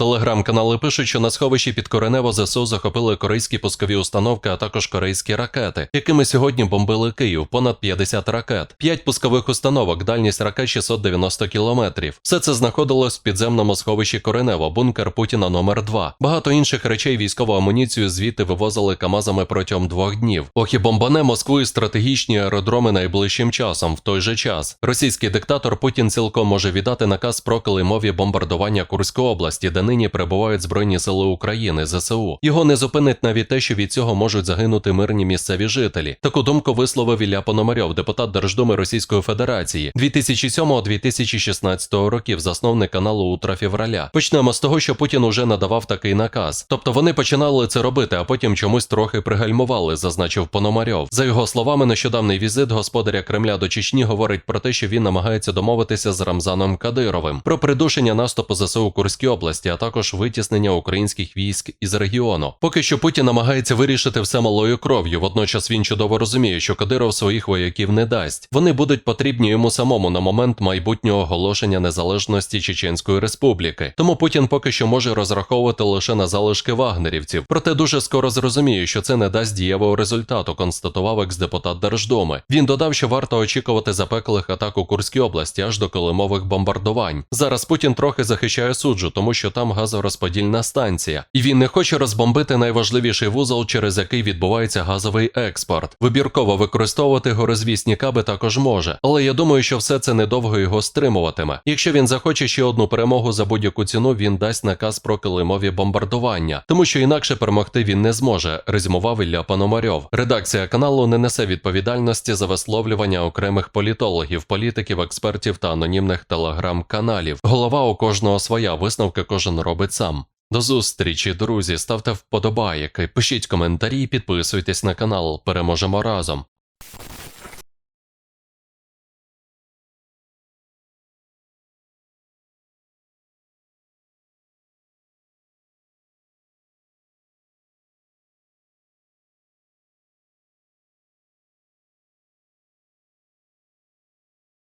Телеграм-канали пишуть, що на сховищі під Коренево ЗСУ захопили корейські пускові установки, а також корейські ракети, якими сьогодні бомбили Київ, понад 50 ракет, 5 пускових установок, дальність ракет 690 кілометрів. Все це знаходилось в підземному сховищі Коренево, бункер Путіна номер 2 Багато інших речей військову амуніцію звідти вивозили камазами протягом двох днів. Ох бомбане Москву і стратегічні аеродроми найближчим часом. В той же час російський диктатор Путін цілком може віддати наказ про килимові бомбардування Курської області, де нині перебувають Збройні Сили України ЗСУ. Його не зупинить навіть те, що від цього можуть загинути мирні місцеві жителі. Таку думку висловив Ілля Пономарьов, депутат Держдуми Російської Федерації 2007-2016 років, засновник каналу Утра Февраля. Почнемо з того, що Путін уже надавав такий наказ. Тобто вони починали це робити, а потім чомусь трохи пригальмували, зазначив Пономарьов. За його словами, нещодавний візит господаря Кремля до Чечні говорить про те, що він намагається домовитися з Рамзаном Кадировим про придушення наступу ЗСУ Курській області, а також витіснення українських військ із регіону. Поки що Путін намагається вирішити все малою кров'ю. Водночас він чудово розуміє, що Кадиров своїх вояків не дасть. Вони будуть потрібні йому самому на момент майбутнього оголошення незалежності Чеченської Республіки. Тому Путін поки що може розраховувати лише на залишки вагнерівців. Проте дуже скоро зрозуміє, що це не дасть дієвого результату, констатував екс-депутат Держдуми. Він додав, що варто очікувати запеклих атак у Курській області аж до килимових бомбардувань. Зараз Путін трохи захищає суджу, тому що там газорозподільна станція, і він не хоче розбомбити найважливіший вузол, через який відбувається газовий експорт. Вибірково використовувати горозвісні каби також може, але я думаю, що все це недовго його стримуватиме. Якщо він захоче ще одну перемогу за будь-яку ціну, він дасть наказ про килимові бомбардування, тому що інакше перемогти він не зможе, резюмував Ілля Пономарьов. Редакція каналу не несе відповідальності за висловлювання окремих політологів, політиків, експертів та анонімних телеграм-каналів. Голова у кожного своя висновки кожен робить сам. До зустрічі, друзі. Ставте вподобайки, пишіть коментарі, підписуйтесь на канал. Переможемо разом.